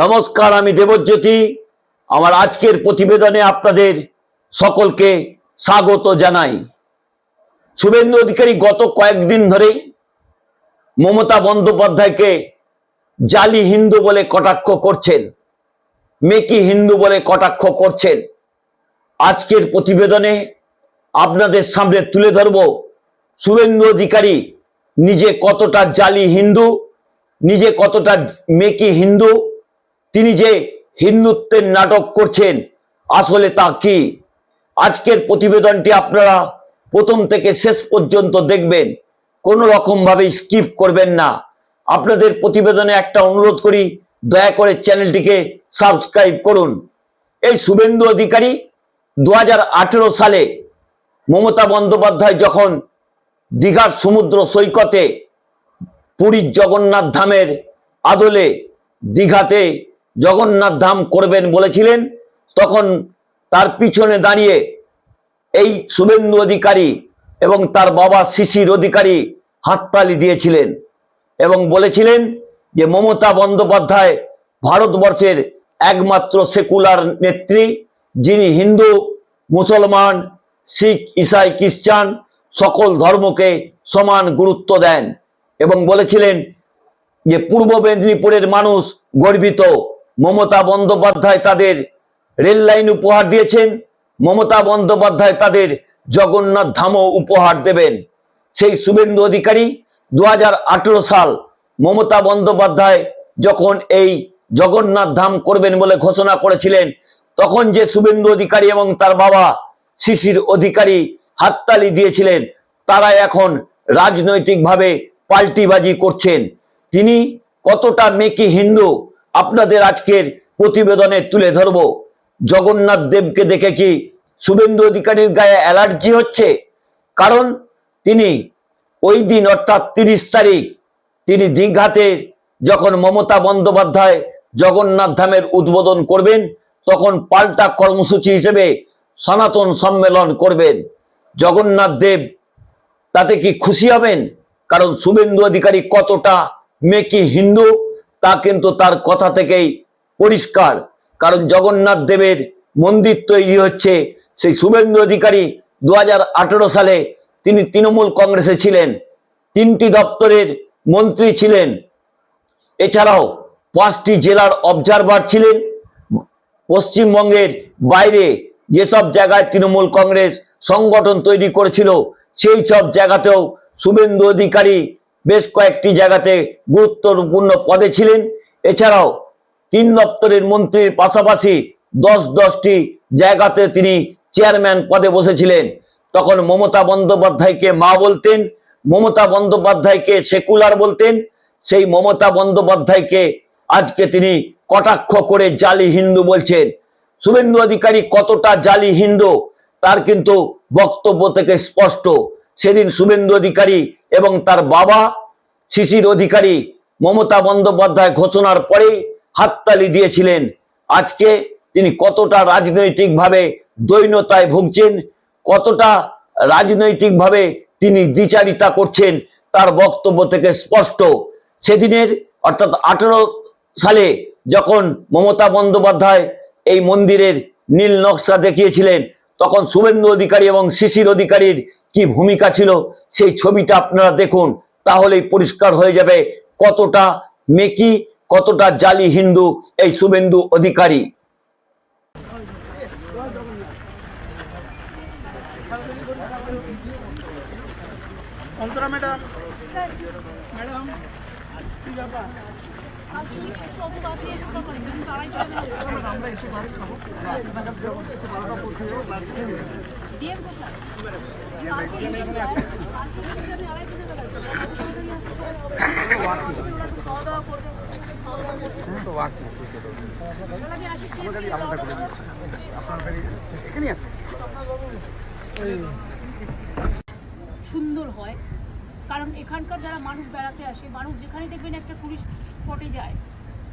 নমস্কার, আমি দেবজ্যোতি। আমার আজকের প্রতিবেদনে আপনাদের সকলকে স্বাগত জানাই। শুভেন্দু অধিকারী, গত কয়েকদিন ধরেই মমতা বন্দ্যোপাধ্যায়কে জালি হিন্দু বলে কটাক্ষ করছেন, মেকি হিন্দু বলে কটাক্ষ করছেন। আজকের প্রতিবেদনে আপনাদের সামনে তুলে ধরব শুভেন্দু অধিকারী, নিজে কতটা জালি হিন্দু, নিজে কতটা মেকি হিন্দু তিনি যে হিন্দুত্বের নাটক করছেন, আসলে তা কি? আজকের প্রতিবেদনটি আপনারা প্রথম থেকে শেষ পর্যন্ত দেখবেন। কোনো রকম ভাবে স্কিপ করবেন না। আপনাদের প্রতিবেদনে একটা অনুরোধ করি, দয়া করে চ্যানেলটিকে সাবস্ক্রাইব করুন। এই শুভেন্দু অধিকারী দু হাজার আঠেরো সালে মমতা বন্দ্যোপাধ্যায় যখন দীঘার সমুদ্র সৈকতে পুরীর জগন্নাথ ধামের আদলে দীঘাতে জগন্নাথ ধাম করবেন বলেছিলেন, তখন তার পিছনে দাঁড়িয়ে এই শুভেন্দু অধিকারী এবং তার বাবা শিশির অধিকারী হাততালি দিয়েছিলেন এবং বলেছিলেন যে মমতা বন্দ্যোপাধ্যায় ভারতবর্ষের একমাত্র সেকুলার নেত্রী, যিনি হিন্দু, মুসলমান, শিখ, ইসাই, খ্রিস্টান, সকল ধর্মকে সমান গুরুত্ব দেন এবং বলেছিলেন যে পূর্ব মেদিনীপুরের মানুষ গর্বিত। মমতা বন্দ্যোপাধ্যায় তাদের রেল লাইন উপহার দিয়েছেন। মমতা বন্দ্যোপাধ্যায় তাদের জগন্নাথ ধামও উপহার দেবেন। সেই শুভেন্দু অধিকারী দু হাজার আঠেরো সাল মমতা বন্দ্যোপাধ্যায় যখন এই জগন্নাথ ধাম করবেন বলে ঘোষণা করেছিলেন, তখন যে শুভেন্দু অধিকারী এবং তার বাবা শিশির অধিকারী হাততালি দিয়েছিলেন, তারা এখন রাজনৈতিকভাবে পাল্টিবাজি করছেন। তিনি কতটা মেকি হিন্দু আপনাদের আজকের প্রতিবেদনে তুলে ধরব। জগন্নাথ দেবকে দেখে কি শুভেন্দু অধিকারীর গায়ে অ্যালার্জি হচ্ছে? কারণ তিনি ওই দিন অর্থাৎ তিরিশ তারিখ, তিনি দীঘাতে যখন মমতা বন্দ্যোপাধ্যায় জগন্নাথ ধামের উদ্বোধন করবেন, তখন পাল্টা কর্মসূচি হিসেবে সনাতন সম্মেলন করবেন। জগন্নাথ দেব তাতে কি খুশি হবেন? কারণ শুভেন্দু অধিকারী কতটা মেকি হিন্দু তা কিন্তু তার কথা থেকেই পরিষ্কার। কারণ জগন্নাথ দেবের মন্দির তৈরি হচ্ছে সেই শুভেন্দু অধিকারী দু হাজার আঠারো সালে তিনি তৃণমূল কংগ্রেসে ছিলেন, তিনটি দপ্তরের মন্ত্রী ছিলেন। এছাড়াও পাঁচটি জেলার অবজারভার ছিলেন। পশ্চিমবঙ্গের বাইরে যেসব জায়গায় তৃণমূল কংগ্রেস সংগঠন তৈরি করেছিল, সেই সব জায়গাতেও শুভেন্দু অধিকারী কয়েকটি জায়গাতে গুরুত্বপূর্ণ পদে ছিলেন। এছাড়াও তিন দপ্তরের মন্ত্রীর পাশাপাশি দশ দশটি জায়গাতে তিনি চেয়ারম্যান পদে বসেছিলেন। তখন মমতা বন্দ্যোপাধ্যায়কে মা বলতেন, মমতা বন্দ্যোপাধ্যায়কে সেকুলার বলতেন, সেই মমতা বন্দ্যোপাধ্যায়কে আজকে তিনি কটাক্ষ করে জালি হিন্দু বলছেন। শুভেন্দু অধিকারী কতটা জালি হিন্দু, তার কিন্তু বক্তব্য থেকে স্পষ্ট। সেদিন শুভেন্দু অধিকারী এবং তার বাবা শিশির অধিকারী মমতা বন্দ্যোপাধ্যায় ঘোষণার পরেই হাততালি দিয়েছিলেন। আজকে তিনি কতটা রাজনৈতিকভাবে দৈন্যতায় ভুগছেন, কতটা রাজনৈতিকভাবে তিনি দ্বিচারিতা করছেন তার বক্তব্য থেকে স্পষ্ট। সেদিনের অর্থাৎ আঠেরো সালে যখন মমতা বন্দ্যোপাধ্যায় এই মন্দিরের নীল নকশা দেখিয়েছিলেন তখন শুভেন্দু অধিকারী এবং শিশির অধিকারীর কি ভূমিকা ছিল সেই ছবিটা আপনারা দেখুন তাহলেই পরিষ্কার হয়ে যাবে কতটা মেকি কতটা জালি হিন্দু এই শুভেন্দু অধিকারী। অন্তরা ম্যাডাম। ম্যাডাম কি ব্যাপার? আমরা এসে খাব। সুন্দর হয়। কারণ এখানকার যারা মানুষ বেড়াতে আসে, মানুষ যেখানে দেখবেন একটা টুরিস্ট স্পটে যায়,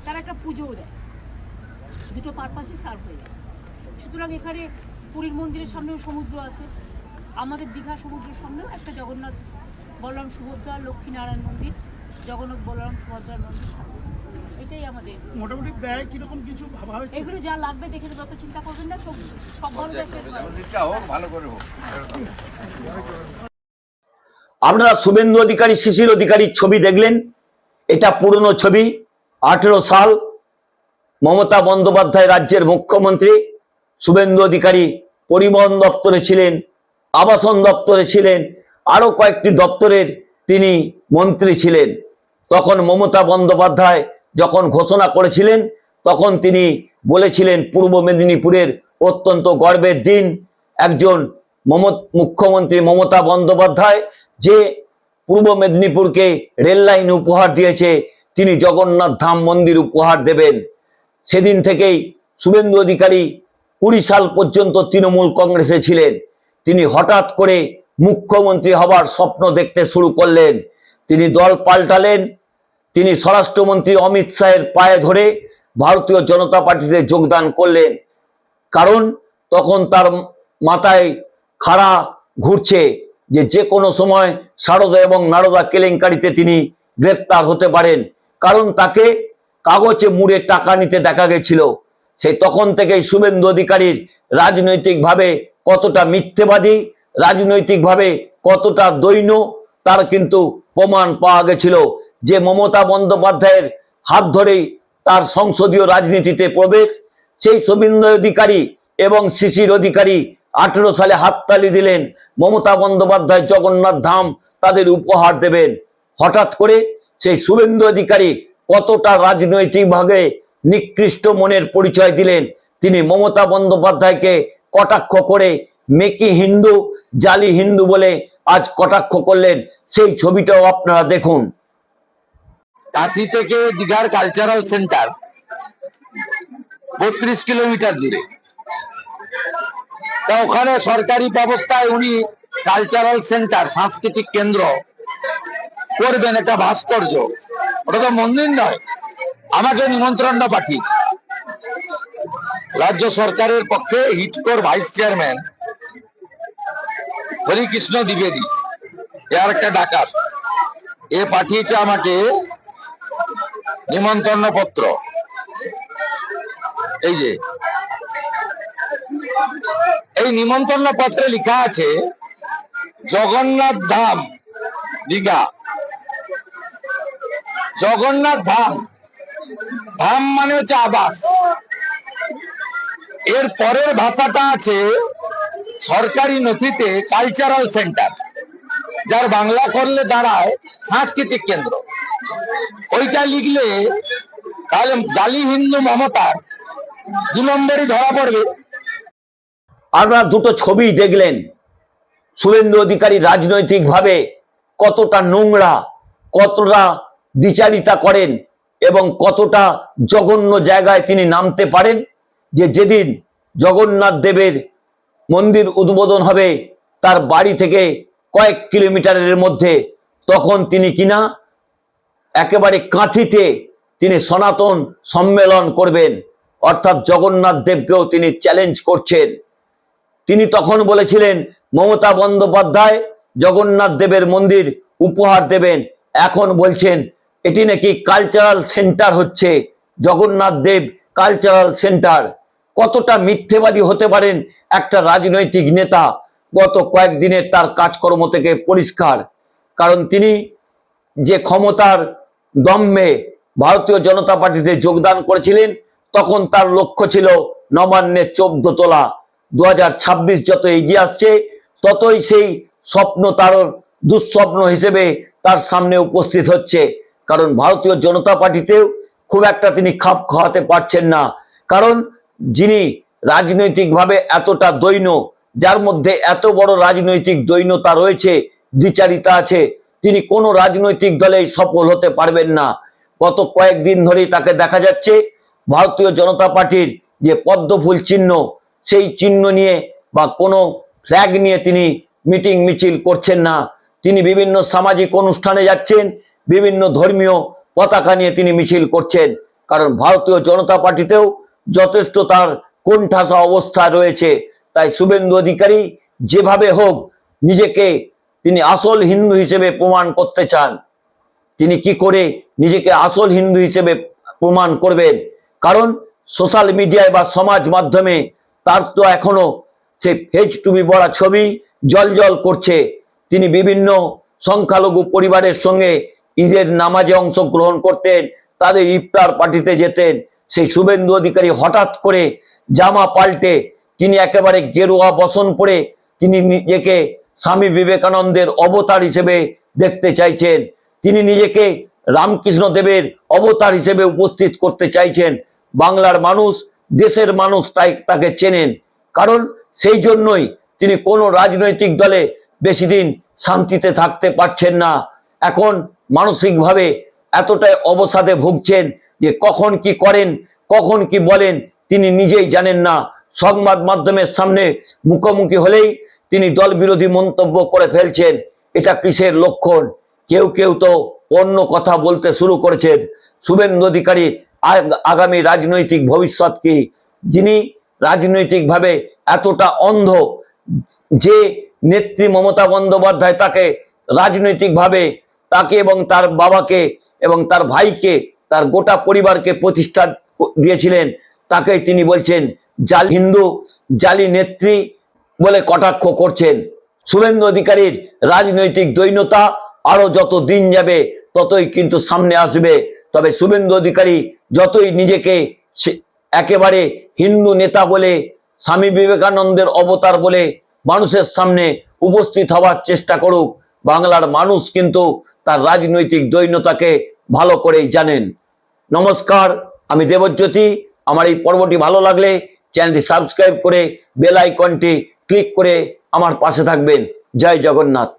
তারা একটা পুজোও দেয়। দুটো পারপাসই সার্ভ হয়ে যায়। সুতরাং এখানে পুরীর মন্দিরের সামনেও সমুদ্র আছে। আমাদের দীঘা সমুদ্রের সামনেও একটা জগন্নাথ বলরাম সুভদ্রা লক্ষ্মীনারায়ণ মন্দির জগন্নাথ বলরাম সুভদ্রার মন্দির এটাই আমাদের। মোটামুটি ব্যয় কীরকম কিছু ভাবা হয়েছে? এগুলো যা লাগবে দেখে যত চিন্তা করবেন না সব সব ভালো শেষ দিকটা হোক ভালো করে হোক। আপনারা শুভেন্দু অধিকারী শিশির অধিকারীর ছবি দেখলেন। এটা পুরনো ছবি আঠেরো সাল। মমতা বন্দ্যোপাধ্যায় রাজ্যের মুখ্যমন্ত্রী। শুভেন্দু অধিকারী পরিবহন দপ্তরে ছিলেন, আবাসন দপ্তরে ছিলেন, আরও কয়েকটি দপ্তরের তিনি মন্ত্রী ছিলেন। তখন মমতা বন্দ্যোপাধ্যায় যখন ঘোষণা করেছিলেন, তখন তিনি বলেছিলেন, পূর্ব মেদিনীপুরের অত্যন্ত গর্বের দিন। একজন মম- মুখ্যমন্ত্রী মমতা বন্দ্যোপাধ্যায় যে পূর্ব মেদিনীপুরকে রেল লাইন উপহার দিয়েছে, তিনি জগন্নাথ ধাম মন্দির উপহার দেবেন। সেদিন থেকেই শুভেন্দু অধিকারী কুড়ি সাল পর্যন্ত তৃণমূল কংগ্রেসে ছিলেন। তিনি হঠাৎ করে মুখ্যমন্ত্রী হবার স্বপ্ন দেখতে শুরু করলেন। তিনি দল পাল্টালেন। তিনি স্বরাষ্ট্রমন্ত্রী অমিত শাহের পায়ে ধরে ভারতীয় জনতা পার্টিতে যোগদান করলেন। কারণ তখন তার মাথায় খাড়া ঘুরছে যে যে কোনো সময় সারদা এবং নারদা কেলেঙ্কারিতে তিনি গ্রেপ্তার হতে পারেন। কারণ তাকে কাগজে মুড়ে টাকা নিতে দেখা গেছিল। সেই তখন থেকেই শুভেন্দু অধিকারীর রাজনৈতিকভাবে কতটা মিথ্যেবাদী, রাজনৈতিকভাবে কতটা দৈন্য, তার কিন্তু প্রমাণ পাওয়া গেছিল যে মমতা বন্দ্যোপাধ্যায়ের হাত ধরেই তার সংসদীয় রাজনীতিতে প্রবেশ। সেই শুভেন্দু অধিকারী এবং শিশির অধিকারী আঠেরো সালে হাততালি দিলেন। মমতা বন্দ্যোপাধ্যায় জগন্নাথ ধাম তাদের উপহার দেবেন। হঠাৎ করে সেই শুভেন্দু অধিকারী কতটা রাজনৈতিকভাবে নিকৃষ্ট মনের পরিচয় দিলেন। তিনি মমতা বন্দ্যোপাধ্যায়কে কটাক্ষ করে, মেকি হিন্দু, জালি হিন্দু বলে আজ কটাক্ষ করলেন। সেই ছবিটাও আপনারা দেখুন। কাঁথি থেকে দীঘার কালচারাল সেন্টার বত্রিশ কিলোমিটার দূরে। তা ওখানে সরকারি ব্যবস্থায় উনি কালচারাল সেন্টার সাংস্কৃতিক কেন্দ্র করবেন একটা ভাস্কর্য। ওটা তো মন্দির নয়। আমাকে নিমন্ত্রণটা পাঠিয়েছে রাজ্য সরকারের পক্ষে হিটকোর ভাইস চেয়ারম্যান হরিকৃষ্ণ দ্বিবেদী, এ আর একটা ডাকাত, এ পাঠিয়েছে আমাকে নিমন্ত্রণ পত্র এই যে, এই নিমন্ত্রণ পত্রে লেখা আছে, জগন্নাথ ধাম, দীঘা। জগন্নাথ ধাম ধাম মানে হচ্ছে আবাস। এর পরের ভাষাটা আছে সরকারি নথিতে কালচারাল সেন্টার যার বাংলা করলে দাঁড়ায় সাংস্কৃতিক কেন্দ্র। ওইটা লিখলে তাহলে জালি হিন্দু মমতার দু নম্বরই ধরা পড়বে। আপনারা দুটো ছবি দেখলেন। শুভেন্দু অধিকারী রাজনৈতিকভাবে কতটা নোংরা, কতটা দ্বিচারিতা করেন। এবং কতটা জঘন্য জায়গায় তিনি নামতে পারেন যে যেদিন জগন্নাথ দেবের মন্দির উদ্বোধন হবে তার বাড়ি থেকে কয়েক কিলোমিটারের মধ্যে, তখন তিনি কিনা একেবারে কাঁথিতে তিনি সনাতন সম্মেলন করবেন। অর্থাৎ জগন্নাথ দেবকেও তিনি চ্যালেঞ্জ করছেন। তিনি তখন বলেছিলেন, মমতা বন্দ্যোপাধ্যায় জগন্নাথ দেবের মন্দির উপহার দেবেন। এখন বলছেন এটি নাকি কালচারাল সেন্টার হচ্ছে? জগন্নাথ দেব কালচারাল সেন্টার কতটা মিথ্যেবাদী হতে পারেন একটা রাজনৈতিক নেতা? গত কয়েকদিনের তার কাজকর্ম থেকে পরিষ্কার। কারণ তিনি যে ক্ষমতার দম্ভে ভারতীয় জনতা পার্টিতে যোগদান করেছিলেন, তখন তার লক্ষ্য ছিল নবান্নের চোদ্দ তোলা। দু হাজার ছাব্বিশ যত এগিয়ে আসছে, ততই সেই স্বপ্ন তার দুঃস্বপ্ন হিসেবে তার সামনে উপস্থিত হচ্ছে। কারণ ভারতীয় জনতা পার্টিতেও খুব একটা তিনি খাপ খাওয়াতে পারছেন না। কারণ যিনি রাজনৈতিকভাবে এতটা দৈন্য, যার মধ্যে এত বড় রাজনৈতিক দৈন্যতা রয়েছে, দ্বিচারিতা আছে, তিনি কোনো রাজনৈতিক দলেই সফল হতে পারবেন না। গত কয়েকদিন ধরেই তাকে দেখা যাচ্ছে ভারতীয় জনতা পার্টির যে পদ্মফুল চিহ্ন, সেই চিহ্ন নিয়ে বা কোনো ফ্ল্যাগ নিয়ে তিনি মিটিং মিছিল করছেন না। তিনি বিভিন্ন সামাজিক অনুষ্ঠানে যাচ্ছেন বিভিন্ন ধর্মীয় পতাকা নিয়ে তিনি মিছিল করছেন। কারণ ভারতীয় জনতা পার্টিতেও যথেষ্ট তার কোণঠাসা অবস্থা রয়েছে। তাই শুভেন্দু অধিকারী যেভাবে হোক নিজেকে তিনি আসল হিন্দু হিসেবে প্রমাণ করতে চান। তিনি কি করে নিজেকে আসল হিন্দু হিসেবে প্রমাণ করবেন? কারণ সোশ্যাল মিডিয়ায় বা সমাজ মাধ্যমে তার তো এখনও সে ফেজ টুবি পড়া ছবি জল জল করছে। তিনি বিভিন্ন সংখ্যালঘু পরিবারের সঙ্গে ঈদের নামাজে অংশগ্রহণ করতেন, তাদের ইফতার পার্টিতে যেতেন। সেই শুভেন্দু অধিকারী হঠাৎ করে জামা পাল্টে তিনি একেবারে গেরুয়া বসন পরে তিনি নিজেকে স্বামী বিবেকানন্দের অবতার হিসেবে দেখতে চাইছেন। তিনি নিজেকে রামকৃষ্ণ দেবের অবতার হিসেবে উপস্থিত করতে চাইছেন। বাংলার মানুষ, দেশের মানুষ তাই তাকে চেনেন। কারণ সেই জন্যই তিনি কোনো রাজনৈতিক দলে বেশি দিন শান্তিতে থাকতে পারছেন না। এখন মানসিকভাবে এতটাই অবসাদে ভুগছেন যে কখন কি করেন, কখন কি বলেন, তিনি নিজেই জানেন না। সংবাদ মাধ্যমের সামনে মুখোমুখি হলেই তিনি দল বিরোধী মন্তব্য করে ফেলছেন। এটা কিসের লক্ষণ? কেউ কেউ তো অন্য কথা বলতে শুরু করেছেন। শুভেন্দু অধিকারীর আগ- আগামী রাজনৈতিক ভবিষ্যৎ কি? যিনি রাজনৈতিকভাবে এতটা অন্ধ, যে নেত্রী মমতা বন্দ্যোপাধ্যায় তাকে রাজনৈতিকভাবে তাকে এবং তার বাবাকে এবং তার ভাইকে, তার গোটা পরিবারকে প্রতিষ্ঠা দিয়েছিলেন। তাকে তিনি বলছেন, জাল হিন্দু, জালি নেত্রী বলে কটাক্ষ করছেন। শুভেন্দু অধিকারীর রাজনৈতিক দৈন্যতা আরও যত দিন যাবে, ততই কিন্তু সামনে আসবে। তবে শুভেন্দু অধিকারী যতই নিজেকে একেবারে হিন্দু নেতা বলে, স্বামী বিবেকানন্দের অবতার বলে মানুষের সামনে উপস্থিত হওয়ার চেষ্টা করুক বাংলার মানুষ কিন্তু তার রাজনৈতিক দৈন্যতাকে ভালো করেই জানেন। নমস্কার, আমি দেবজ্যোতি। আমার এই পর্বটি ভালো লাগলে চ্যানেলটি সাবস্ক্রাইব করে বেল আইকনটি ক্লিক করে আমার পাশে থাকবেন। জয় জগন্নাথ।